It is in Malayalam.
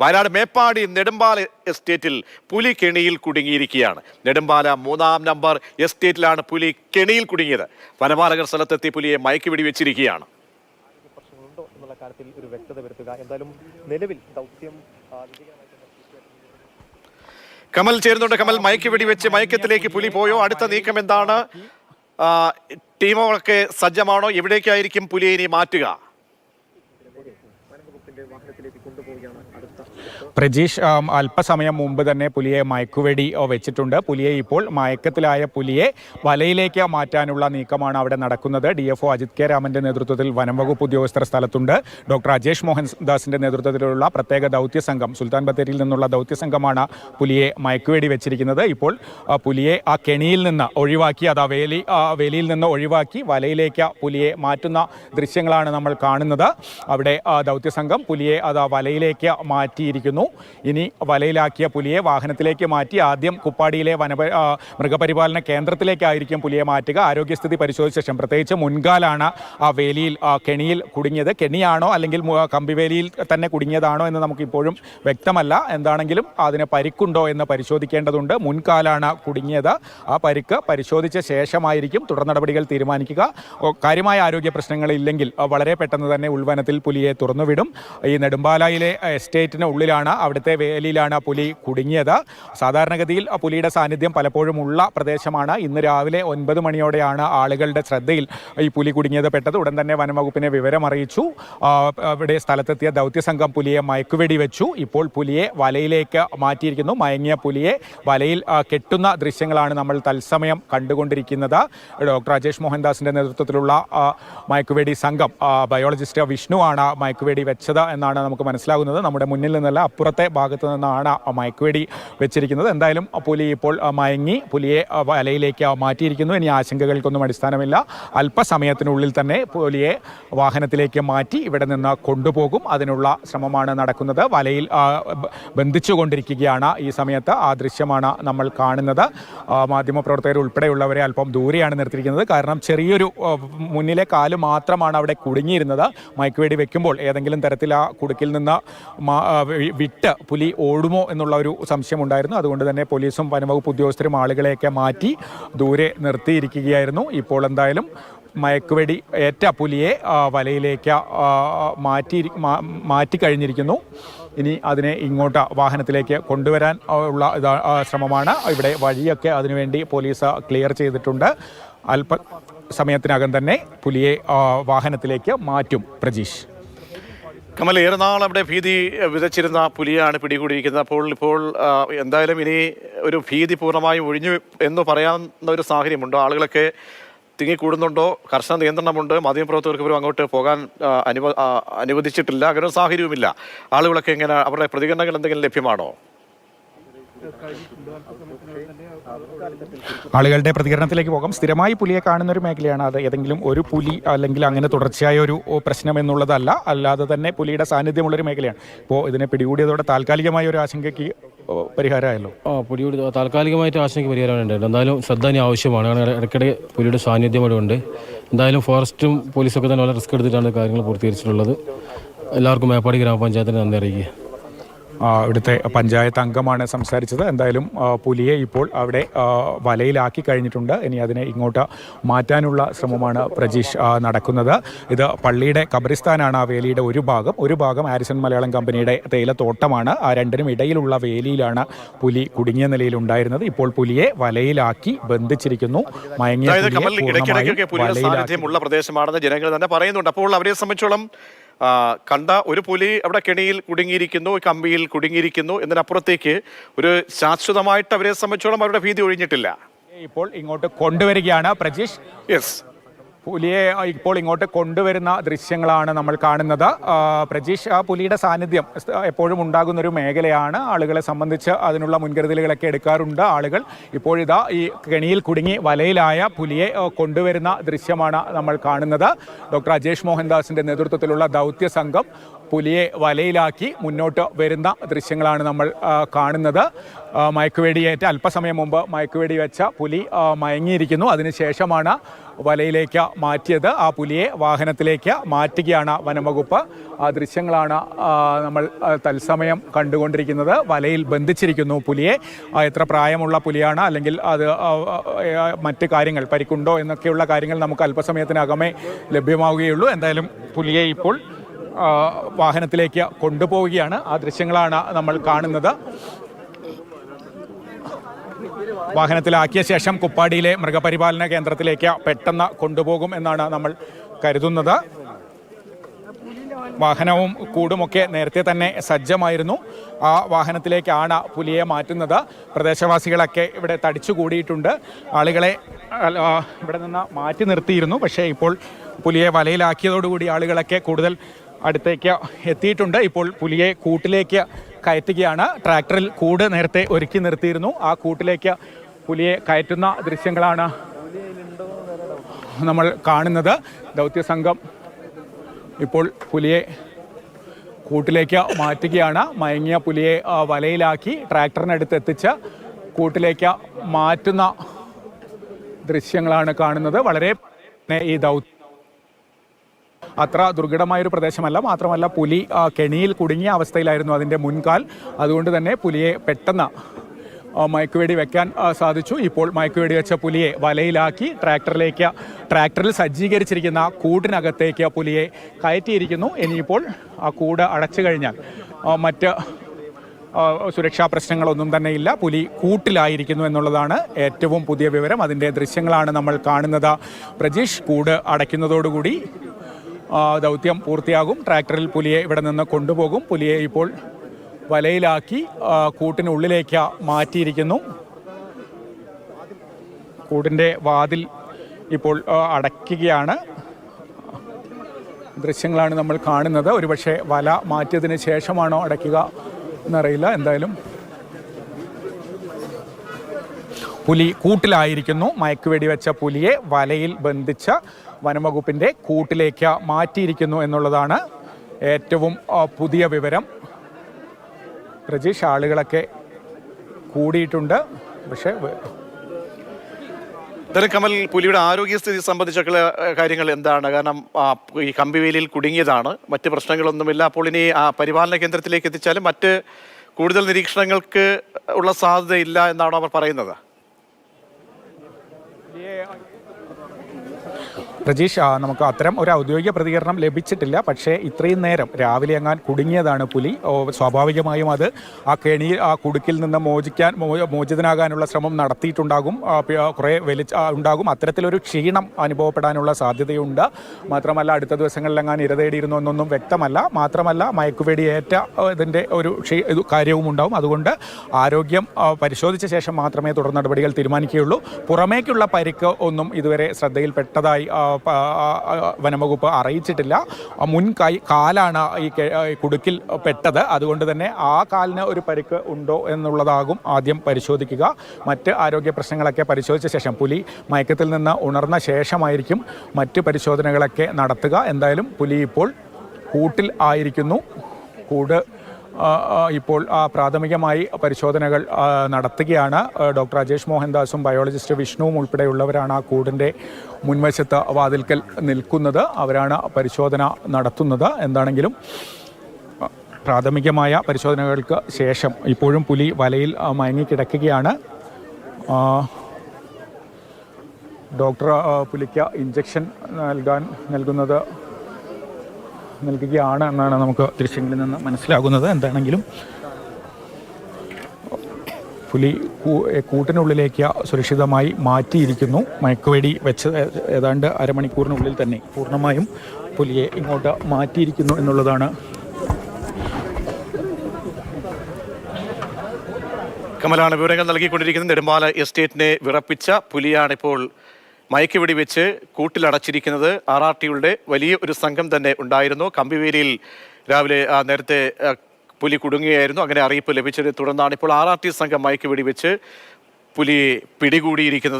വയനാട് മേപ്പാടി നെടുമ്പാല എസ്റ്റേറ്റിൽ പുലി കെണിയിൽ കുടുങ്ങിയിരിക്കുകയാണ്. നെടുമ്പാല മൂന്നാം നമ്പർ എസ്റ്റേറ്റിലാണ് പുലി കെണിയിൽ കുടുങ്ങിയത്. വനപാലകർ സ്ഥലത്തെത്തി പുലിയെ മയക്കുവെടി വെച്ചിരിക്കുകയാണ് എന്നുള്ള കാര്യത്തിൽ ഒരു വ്യക്തത വരുത്തുക. എന്തായാലും നിലവിൽ ദൗത്യം. കമൽ ചേരുന്നുണ്ട്. കമൽ മയക്കി വെച്ച് മയക്കത്തിലേക്ക് പുലി പോയോ? അടുത്ത നീക്കം എന്താണ്? ടീമൊക്കെ ടീമുകളൊക്കെ സജ്ജമാണോ? എവിടേക്കായിരിക്കും പുലിയെ ഇനി മാറ്റുക വനംവകുപ്പിന്റെ വാഹനത്തിലേക്ക് കൊണ്ടുപോവുകയാണ് അടുത്ത പ്രജീഷ് അല്പസമയം മുമ്പ് തന്നെ പുലിയെ മയക്കുവെടി വെച്ചിട്ടുണ്ട്. പുലിയെ ഇപ്പോൾ മയക്കത്തിലായ പുലിയെ വലയിലേക്ക് മാറ്റാനുള്ള നീക്കമാണ് അവിടെ നടക്കുന്നത്. D F O Ajith K രാമന്റെ നേതൃത്വത്തിൽ വനംവകുപ്പ് ഉദ്യോഗസ്ഥർ സ്ഥലത്തുണ്ട്. ഡോക്ടർ അജേഷ് മോഹൻ ദാസിന്റെ നേതൃത്വത്തിലുള്ള പ്രത്യേക ദൗത്യ സംഘം സുൽത്താൻ ബത്തേരിയിൽ നിന്നുള്ള ദൗത്യ സംഘമാണ് പുലിയെ മയക്കുവെടി വെച്ചിരിക്കുന്നത്. ഇപ്പോൾ പുലിയെ ആ കെണിയിൽ നിന്ന് ഒഴിവാക്കി അത് ആ വേലി വേലിയിൽ നിന്ന് ഒഴിവാക്കി വലയിലേക്ക് പുലിയെ മാറ്റുന്ന ദൃശ്യങ്ങളാണ് നമ്മൾ കാണുന്നത്. അവിടെ ദൗത്യ സംഘം പുലിയെ അത് വലയിലേക്ക് മാറ്റിയിരിക്കുന്നു. ഇനി വലയിലാക്കിയ പുലിയെ വാഹനത്തിലേക്ക് മാറ്റി ആദ്യം കുപ്പാടിയിലെ വന മൃഗപരിപാലന കേന്ദ്രത്തിലേക്കായിരിക്കും പുലിയെ മാറ്റുക. ആരോഗ്യസ്ഥിതി പരിശോധിച്ച ശേഷം പ്രത്യേകിച്ച് മുൻകാലാണ് ആ വേലിയിൽ കെണിയിൽ കുടുങ്ങിയത്. കെണിയാണോ അല്ലെങ്കിൽ കമ്പിവേലിയിൽ തന്നെ കുടുങ്ങിയതാണോ എന്ന് നമുക്ക് ഇപ്പോഴും വ്യക്തമല്ല. എന്താണെങ്കിലും അതിന് പരിക്കുണ്ടോ എന്ന് പരിശോധിക്കേണ്ടതുണ്ട്. മുൻകാലാണ് കുടുങ്ങിയത്. ആ പരിക്ക് പരിശോധിച്ച ശേഷമായിരിക്കും തുടർ നടപടികൾ തീരുമാനിക്കുക. കാര്യമായ ആരോഗ്യ പ്രശ്നങ്ങളില്ലെങ്കിൽ വളരെ പെട്ടെന്ന് തന്നെ ഉൾവനത്തിൽ പുലിയെ തുറന്നുവിടും. ഈ നെടുമ്പാലയിലെ എസ്റ്റേറ്റിന് ഉള്ളിലാണ് അവിടുത്തെ വേലിയിലാണ് പുലി കുടുങ്ങിയത്. സാധാരണഗതിയിൽ പുലിയുടെ സാന്നിധ്യം പലപ്പോഴും ഉള്ള പ്രദേശമാണ്. ഇന്ന് രാവിലെ ഒൻപത് മണിയോടെയാണ് ആളുകളുടെ ശ്രദ്ധയിൽ ഈ പുലി കുടുങ്ങിയത് പെട്ടത്. ഉടൻ തന്നെ വനംവകുപ്പിനെ വിവരം അറിയിച്ചു ഇവിടെ സ്ഥലത്തെത്തിയ ദൗത്യസംഘം പുലിയെ മയക്കുവെടി വെച്ചു. ഇപ്പോൾ പുലിയെ വലയിലേക്ക് മാറ്റിയിരിക്കുന്നു. മയങ്ങിയ പുലിയെ വലയിൽ കെട്ടുന്ന ദൃശ്യങ്ങളാണ് നമ്മൾ തത്സമയം കണ്ടുകൊണ്ടിരിക്കുന്നത്. ഡോക്ടർ രാജേഷ് മോഹൻദാസിന്റെ നേതൃത്വത്തിലുള്ള മയക്കുവേടി സംഘം ബയോളജിസ്റ്റ് ബയോളജിസ്റ്റ് ആണ് മയക്കുവേടി വെച്ചത് എന്നാണ് നമുക്ക് മനസ്സിലാകുന്നത്. നമ്മുടെ മുന്നിൽ നിന്നല്ല അപ്പുറത്തെ ഭാഗത്തു നിന്നാണ് മയക്കുവെടി വെച്ചിരിക്കുന്നത്. എന്തായാലും പുലി ഇപ്പോൾ മയങ്ങി പുലിയെ വലയിലേക്ക് മാറ്റിയിരിക്കുന്നു. ഇനി ആശങ്കകൾക്കൊന്നും അടിസ്ഥാനമില്ല. അല്പസമയത്തിനുള്ളിൽ തന്നെ പുലിയെ വാഹനത്തിലേക്ക് മാറ്റി ഇവിടെ നിന്ന് കൊണ്ടുപോകും. അതിനുള്ള ശ്രമമാണ് നടക്കുന്നത്. വലയിൽ ബന്ധിച്ചുകൊണ്ടിരിക്കുകയാണ് ഈ സമയത്ത്. ആ ദൃശ്യമാണ് നമ്മൾ കാണുന്നത്. മാധ്യമപ്രവർത്തകർ ഉൾപ്പെടെയുള്ളവരെ അല്പം ദൂരെയാണ് നിർത്തിയിരിക്കുന്നത്. കാരണം ചെറിയൊരു മുന്നിലെ കാൽ മാത്രമാണ് അവിടെ കുടുങ്ങിയിരുന്നത്. മയക്കുവേടി വെക്കുമ്പോൾ ഏതെങ്കിലും തരത്തിൽ ആ കുടുക്കിൽ നിന്ന് വിട്ട് പുലി ഓടുമോ എന്നുള്ള ഒരു സംശയമുണ്ടായിരുന്നു. അതുകൊണ്ട് തന്നെ പോലീസും വനംവകുപ്പ് ഉദ്യോഗസ്ഥരും ആളുകളെയൊക്കെ മാറ്റി ദൂരെ നിർത്തിയിരിക്കുകയായിരുന്നു. ഇപ്പോൾ എന്തായാലും മയക്കുവെടി ഏറ്റ പുലിയെ വലയിലേക്ക് മാറ്റി മാറ്റിക്കഴിഞ്ഞിരിക്കുന്നു ഇനി അതിനെ ഇങ്ങോട്ട് വാഹനത്തിലേക്ക് കൊണ്ടുവരാൻ ഉള്ള ശ്രമമാണ്. ഇവിടെ വഴിയൊക്കെ അതിനുവേണ്ടി പോലീസ് ക്ലിയർ ചെയ്തിട്ടുണ്ട്. അല്പ സമയത്തിനകം തന്നെ പുലിയെ വാഹനത്തിലേക്ക് മാറ്റും പ്രജീഷ്. കമൽ ഏറെ നാൾ അവിടെ ഭീതി വിതച്ചിരുന്ന പുലിയാണ് പിടികൂടിയിരിക്കുന്നത്. അപ്പോൾ ഇപ്പോൾ എന്തായാലും ഇനി ഒരു ഭീതി പൂർണമായും ഒഴിഞ്ഞു എന്ന് പറയാവുന്ന ഒരു സാഹചര്യമുണ്ടോ. ആളുകളൊക്കെ തിങ്ങിക്കൂടുന്നുണ്ടോ? കർശന നിയന്ത്രണമുണ്ട്. മാധ്യമപ്രവർത്തകർക്ക് പോലും അങ്ങോട്ട് പോകാൻ അനുവ അനുവദിച്ചിട്ടില്ല. അങ്ങനെ ഒരു സാഹചര്യവുമില്ല. ആളുകളൊക്കെ എങ്ങനെ അവരുടെ പ്രതികരണങ്ങൾ എന്തെങ്കിലും ലഭ്യമാണോ? ആളുകളുടെ പ്രതികരണത്തിലേക്ക് പോകാം. സ്ഥിരമായി പുലിയെ കാണുന്ന ഒരു മേഖലയാണ് അത്. ഏതെങ്കിലും ഒരു പുലി അല്ലെങ്കിൽ അങ്ങനെ തുടർച്ചയായ ഒരു പ്രശ്നം എന്നുള്ളതല്ല. അല്ലാതെ തന്നെ പുലിയുടെ സാന്നിധ്യമുള്ളൊരു മേഖലയാണ്. ഇപ്പോൾ ഇതിനെ പിടികൂടിയതോടെ താൽക്കാലികമായ ഒരു ആശങ്കയ്ക്ക് പരിഹാരമായല്ലോ? ആ പുലിയുടെ താൽക്കാലികമായിട്ട് ആശങ്കയ്ക്ക് പരിഹാരമാണ് ഉണ്ടായത് എന്തായാലും ശ്രദ്ധ ഇനി ആവശ്യമാണ്. കാരണം ഇടയ്ക്കിടെ പുലിയുടെ സാന്നിധ്യം അവിടെ ഉണ്ട്. എന്തായാലും ഫോറസ്റ്റും പോലീസൊക്കെ തന്നെ വളരെ റിസ്ക് എടുത്തിട്ടാണ് കാര്യങ്ങൾ പൂർത്തീകരിച്ചിട്ടുള്ളത്. എല്ലാവർക്കും മേപ്പാടി ഗ്രാമപഞ്ചായത്തിന് നന്ദി അറിയിക്കുക. ഇവിടുത്തെ പഞ്ചായത്ത് അംഗമാണ് സംസാരിച്ചത്. എന്തായാലും പുലിയെ ഇപ്പോൾ അവിടെ വലയിലാക്കി കഴിഞ്ഞിട്ടുണ്ട്. ഇനി അതിനെ ഇങ്ങോട്ട് മാറ്റാനുള്ള ശ്രമമാണ് പ്രജീഷ് നടക്കുന്നത്. ഇത് പള്ളിയുടെ കബറിസ്ഥാനാണ് ആ വേലിയുടെ ഒരു ഭാഗം. ഒരു ഭാഗം ആരിസൺ മലയാളം കമ്പനിയുടെ തേയിലത്തോട്ടമാണ് ആ രണ്ടിനും ഇടയിലുള്ള വേലിയിലാണ് പുലി കുടുങ്ങിയ നിലയിലുണ്ടായിരുന്നത് ഇപ്പോൾ പുലിയെ വലയിലാക്കി ബന്ധിച്ചിരിക്കുന്നു. മയങ്ങിയ വലയിലാക്കി പ്രദേശമാണെന്ന് ജനങ്ങൾ തന്നെ പറയുന്നുണ്ട്. അപ്പോൾ അവരെ സംബന്ധിച്ചോളം കണ്ട ഒരു പുലി അവിടെ കെണിയിൽ കുടുങ്ങിയിരിക്കുന്നു കമ്പിയിൽ കുടുങ്ങിയിരിക്കുന്നു എന്നതിനപ്പുറത്തേക്ക് ഒരു ശാശ്വതമായിട്ട് അവരെ സംബന്ധിച്ചോളം അവരുടെ ഭീതി ഒഴിഞ്ഞിട്ടില്ല. ഇപ്പോൾ ഇങ്ങോട്ട് കൊണ്ടുവരികയാണ് പ്രജീഷ്. യെസ് പുലിയെ ഇപ്പോൾ ഇങ്ങോട്ട് കൊണ്ടുവരുന്ന ദൃശ്യങ്ങളാണ് നമ്മൾ കാണുന്നത്. പ്രജീഷ് ആ പുലിയുടെ സാന്നിധ്യം എപ്പോഴും ഉണ്ടാകുന്ന ഒരു മേഖലയാണ്. ആളുകളെ സംബന്ധിച്ച് അതിനുള്ള മുൻകരുതലുകളൊക്കെ എടുക്കാറുണ്ട് ആളുകൾ. ഇപ്പോഴിതാ ഈ കെണിയിൽ കുടുങ്ങി വലയിലായ പുലിയെ കൊണ്ടുവരുന്ന ദൃശ്യമാണ് നമ്മൾ കാണുന്നത്. ഡോക്ടർ അജേഷ് മോഹൻദാസിന്റെ നേതൃത്വത്തിലുള്ള ദൗത്യ സംഘം പുലിയെ വലയിലാക്കി മുന്നോട്ട് വരുന്ന ദൃശ്യങ്ങളാണ് നമ്മൾ കാണുന്നത്. മയക്കുവെടിയേറ്റ് അല്പസമയം മുമ്പ് മയക്കുവേടി വെച്ച പുലി മയങ്ങിയിരിക്കുന്നു. അതിനുശേഷമാണ് വലയിലേക്ക് മാറ്റിയത്. ആ പുലിയെ വാഹനത്തിലേക്ക് മാറ്റുകയാണ് വനംവകുപ്പ് ആ ദൃശ്യങ്ങളാണ് നമ്മൾ തത്സമയം കണ്ടുകൊണ്ടിരിക്കുന്നത്. വലയിൽ ബന്ധിച്ചിരിക്കുന്നു പുലിയെ. എത്ര പ്രായമുള്ള പുലിയാണ് അല്ലെങ്കിൽ അത് മറ്റ് കാര്യങ്ങൾ പരിക്കുണ്ടോ എന്നൊക്കെയുള്ള കാര്യങ്ങൾ നമുക്ക് അല്പസമയത്തിനകമേ ലഭ്യമാവുകയുള്ളൂ. എന്തായാലും പുലിയെ ഇപ്പോൾ വാഹനത്തിലേക്ക് കൊണ്ടുപോവുകയാണ്. ആ ദൃശ്യങ്ങളാണ് നമ്മൾ കാണുന്നത്. വാഹനത്തിലാക്കിയ ശേഷം കുപ്പാടിയിലെ മൃഗപരിപാലന കേന്ദ്രത്തിലേക്ക് പെട്ടെന്ന് കൊണ്ടുപോകും എന്നാണ് നമ്മൾ കരുതുന്നത്. വാഹനവും കൂടുമൊക്കെ നേരത്തെ തന്നെ സജ്ജമായിരുന്നു. ആ വാഹനത്തിലേക്കാണ് പുലിയെ മാറ്റുന്നത്. പ്രദേശവാസികളൊക്കെ ഇവിടെ തടിച്ചുകൂടിയിട്ടുണ്ട് ആളുകളെ ഇവിടെ നിന്ന് മാറ്റി നിർത്തിയിരുന്നു. പക്ഷേ ഇപ്പോൾ പുലിയെ വലയിലാക്കിയതോടുകൂടി ആളുകളൊക്കെ കൂടുതൽ അടുത്തേക്ക് എത്തിയിട്ടുണ്ട്. ഇപ്പോൾ പുലിയെ കൂട്ടിലേക്ക് കയറ്റുകയാണ്. ട്രാക്ടറിൽ കൂട് നേരത്തെ ഒരുക്കി നിർത്തിയിരുന്നു. ആ കൂട്ടിലേക്ക് പുലിയെ കയറ്റുന്ന ദൃശ്യങ്ങളാണ് നമ്മൾ കാണുന്നത്. ദൗത്യസംഘം ഇപ്പോൾ പുലിയെ കൂട്ടിലേക്ക് മാറ്റുകയാണ്. മയങ്ങിയ പുലിയെ വലയിലാക്കി ട്രാക്ടറിനടുത്ത് എത്തിച്ച് കൂട്ടിലേക്ക് മാറ്റുന്ന ദൃശ്യങ്ങളാണ് കാണുന്നത്. വളരെ ഈ ദൗത്യം അത്ര ദുർഘടമായൊരു പ്രദേശമല്ല. മാത്രമല്ല പുലി കെണിയിൽ കുടുങ്ങിയ അവസ്ഥയിലായിരുന്നു അതിന്റെ മുൻകാൽ. അതുകൊണ്ട് തന്നെ പുലിയെ പെട്ടെന്ന് മയക്കുവേടി വെക്കാൻ സാധിച്ചു. ഇപ്പോൾ മയക്കുവെടി വെച്ച പുലിയെ വലയിലാക്കി ട്രാക്ടറിലേക്ക് ട്രാക്ടറിൽ സജ്ജീകരിച്ചിരിക്കുന്ന കൂടിനകത്തേക്ക് പുലിയെ കയറ്റിയിരിക്കുന്നു. ഇനിയിപ്പോൾ ആ കൂട് അടച്ചു കഴിഞ്ഞാൽ മറ്റ് സുരക്ഷാ പ്രശ്നങ്ങളൊന്നും തന്നെ ഇല്ല. പുലി കൂട്ടിലായിരിക്കുന്നു എന്നുള്ളതാണ് ഏറ്റവും പുതിയ വിവരം. അതിന്റെ ദൃശ്യങ്ങളാണ് നമ്മൾ കാണുന്നത്. പ്രജീഷ് കൂട് അടയ്ക്കുന്നതോടുകൂടി ദൗത്യം പൂർത്തിയാകും. ട്രാക്ടറിൽ പുലിയെ ഇവിടെ നിന്ന് കൊണ്ടുപോകും. പുലിയെ ഇപ്പോൾ വലയിലാക്കി കൂട്ടിനുള്ളിലേക്ക് മാറ്റിയിരിക്കുന്നു. കൂടിന്റെ വാതിൽ ഇപ്പോൾ അടയ്ക്കുകയാണ്. ദൃശ്യങ്ങളാണ് നമ്മൾ കാണുന്നത്. ഒരുപക്ഷെ വല മാറ്റിയതിന് ശേഷമാണോ അടയ്ക്കുക എന്നറിയില്ല. എന്തായാലും പുലി കൂട്ടിലായിരിക്കുന്നു. മയക്കുവെടി വെച്ച പുലിയെ വലയിൽ ബന്ധിച്ച് വനംവകുപ്പിന്റെ കൂട്ടിലേക്ക് മാറ്റിയിരിക്കുന്നു എന്നുള്ളതാണ് ഏറ്റവും പുതിയ വിവരം. പ്രജീഷ് ആളുകളൊക്കെ കൂടിയിട്ടുണ്ട്. പക്ഷേ എന്തായാലും കമൽ പുലിയുടെ ആരോഗ്യസ്ഥിതി സംബന്ധിച്ചൊക്കെ കാര്യങ്ങൾ എന്താണ്? കാരണം ഈ കമ്പിവേലിയിൽ കുടുങ്ങിയതാണ്. മറ്റ് പ്രശ്നങ്ങളൊന്നുമില്ല. അപ്പോൾ ഇനി ആ പരിപാലന കേന്ദ്രത്തിലേക്ക് എത്തിച്ചാലും മറ്റ് കൂടുതൽ നിരീക്ഷണങ്ങൾക്ക് ഉള്ള സാധ്യതയില്ല എന്നാണ് അവർ പറയുന്നത്? പ്രജീഷ് ആ, നമുക്ക് അത്തരം ഒരു ഔദ്യോഗിക പ്രതികരണം ലഭിച്ചിട്ടില്ല. പക്ഷേ ഇത്രയും നേരം രാവിലെ എങ്ങാൻ കുടുങ്ങിയതാണ് പുലി. സ്വാഭാവികമായും അത് ആ കെണി ആ കുടുക്കിൽ നിന്ന് മോചിക്കാൻ മോചിതനാകാനുള്ള ശ്രമം നടത്തിയിട്ടുണ്ടാകും. കുറേ ആ, ഉണ്ടാകും. അത്തരത്തിലൊരു ക്ഷീണം അനുഭവപ്പെടാനുള്ള സാധ്യതയുണ്ട്. മാത്രമല്ല അടുത്ത ദിവസങ്ങളിൽ ദിവസങ്ങളിലെങ്ങാൻ ഇരതേടിയിരുന്നു എന്നൊന്നും വ്യക്തമല്ല. മാത്രമല്ല മയക്കുവെടിയേറ്റ ഇതിന്റെ ഒരു കാര്യവും ഉണ്ടാവും. അതുകൊണ്ട് ആരോഗ്യം പരിശോധിച്ച ശേഷം മാത്രമേ തുടർ നടപടികൾ തീരുമാനിക്കുകയുള്ളൂ. പുറമേക്കുള്ള പരിക്ക് ഒന്നും ഇതുവരെ ശ്രദ്ധയിൽപ്പെട്ടതായി വനംവകുപ്പ് അറിയിച്ചിട്ടില്ല. മുൻ കൈ കാലാണ് ഈ കുടുക്കിൽ പെട്ടത്. അതുകൊണ്ട് തന്നെ ആ കാലിന് ഒരു പരിക്ക് ഉണ്ടോ എന്നുള്ളതാകും ആദ്യം പരിശോധിക്കുക. മറ്റ് ആരോഗ്യ പ്രശ്നങ്ങളൊക്കെ പരിശോധിച്ച ശേഷം പുലി മയക്കത്തിൽ നിന്ന് ഉണർന്ന ശേഷമായിരിക്കും മറ്റ് പരിശോധനകളൊക്കെ നടത്തുക. എന്തായാലും പുലി ഇപ്പോൾ കൂട്ടിൽ ആയിരിക്കുന്നു. കൂട് ഇപ്പോൾ പ്രാഥമികമായി പരിശോധനകൾ നടത്തുകയാണ്. ഡോക്ടർ രാജേഷ് മോഹൻദാസും ബയോളജിസ്റ്റ് വിഷ്ണുവും ഉൾപ്പെടെയുള്ളവരാണ് ആ കൂടിന്റെ മുൻവശത്ത് വാതിൽക്കൽ നിൽക്കുന്നത്. അവരാണ് പരിശോധന നടത്തുന്നത്. എന്താണെങ്കിലും പ്രാഥമികമായ പരിശോധനകൾക്ക് ശേഷം ഇപ്പോഴും പുലി വലയിൽ മയങ്ങിക്കിടക്കുകയാണ്. ഡോക്ടർ പുലിക്ക് ഇഞ്ചക്ഷൻ നൽകാൻ നൽകുന്നത് നൽകുകയാണ് എന്നാണ് നമുക്ക് ദൃശ്യങ്ങളിൽ നിന്ന് മനസ്സിലാകുന്നത്. എന്താണെങ്കിലും പുലി കൂട്ടിനുള്ളിലേക്ക് സുരക്ഷിതമായി മാറ്റിയിരിക്കുന്നു. മയക്കുവെടി വെച്ച് ഏതാണ്ട് അരമണിക്കൂറിനുള്ളിൽ തന്നെ പൂർണമായും പുലിയെ ഇങ്ങോട്ട് മാറ്റിയിരിക്കുന്നു എന്നുള്ളതാണ് കമലാണ് വിവരങ്ങൾ നൽകിക്കൊണ്ടിരിക്കുന്നത്. നെടുമ്പാല എസ്റ്റേറ്റിനെ വിറപ്പിച്ച പുലിയാണ് ഇപ്പോൾ മയക്കുവെടി വെച്ച് കൂട്ടിലടച്ചിരിക്കുന്നത് ആർ ആർ ടിയുടെ വലിയ ഒരു സംഘം തന്നെ ഉണ്ടായിരുന്നു. കമ്പിവേലിയിൽ രാവിലെ നേരത്തെ പുലി കുടുങ്ങുകയായിരുന്നു. അങ്ങനെ അറിയിപ്പ് ലഭിച്ചതിനെ തുടർന്നാണ് ഇപ്പോൾ ആർ ആർ ടി സംഘം മയക്കുവെടി വെച്ച് പുലിയെ പിടികൂടിയിരിക്കുന്നത്.